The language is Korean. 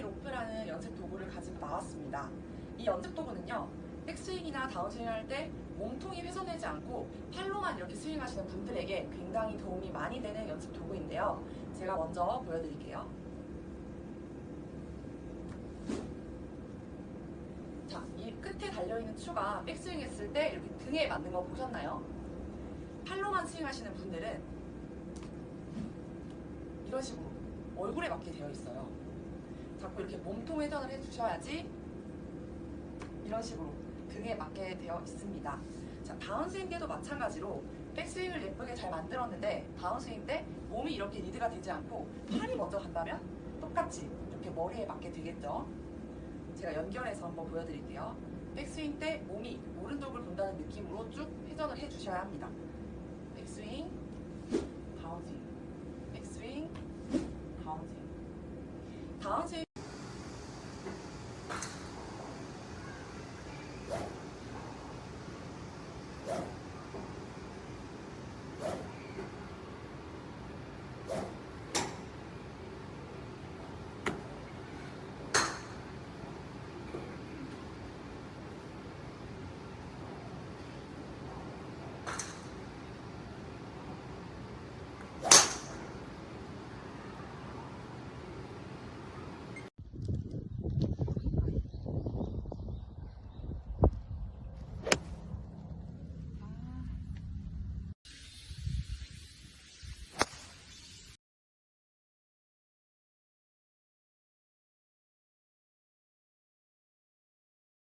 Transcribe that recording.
로프라는 연습 도구를 가지고 나왔습니다. 이 연습 도구는요, 백스윙이나 다운스윙 할 때 몸통이 훼손되지 않고 팔로만 이렇게 스윙하시는 분들에게 굉장히 도움이 많이 되는 연습 도구인데요. 제가 먼저 보여드릴게요. 자, 이 끝에 달려있는 추가 백스윙 했을 때 이렇게 등에 맞는 거 보셨나요? 팔로만 스윙하시는 분들은 이런 식으로 얼굴에 맞게 되어 있어요. 자꾸 이렇게 몸통 회전을 해주셔야지 이런 식으로 등에 맞게 되어 있습니다. 자, 다운스윙 때도 마찬가지로 백스윙을 예쁘게 잘 만들었는데 다운스윙 때 몸이 이렇게 리드가 되지 않고 팔이 먼저 간다면 똑같이 이렇게 머리에 맞게 되겠죠. 제가 연결해서 한번 보여드릴게요. 백스윙 때 몸이 오른쪽을 본다는 느낌으로 쭉 회전을 해주셔야 합니다. 백스윙, 다운스윙, 백스윙, 다운스윙. 다운스윙 Thank you.